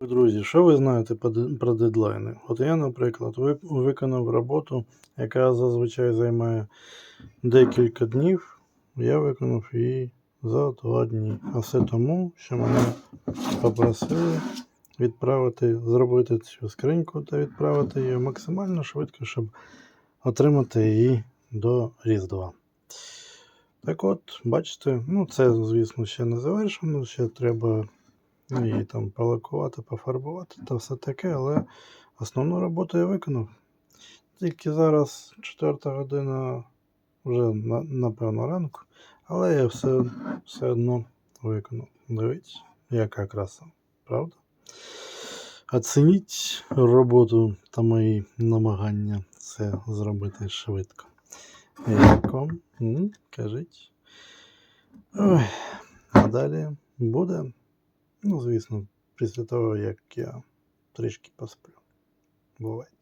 Друзі, що ви знаєте про дедлайни? От я, наприклад, виконав роботу, яка зазвичай займає декілька днів. Я виконав її за два дні. А все тому, що мене попросили відправити, зробити цю скриньку та відправити її максимально швидко, щоб отримати її до Різдва. Так от, бачите, ну це, звісно, ще не завершено, ще треба її там полакувати, пофарбувати та все таке, але основну роботу я виконав. Тільки зараз 4 година, вже напевно ранку, але я все, все одно виконав. Дивіться, яка краса, правда? Оцініть роботу та мої намагання це зробити швидко. Як? Кажіть. Ой, а далі буде. Ну, звісно, після того, як я трішки посплю. Бувайте.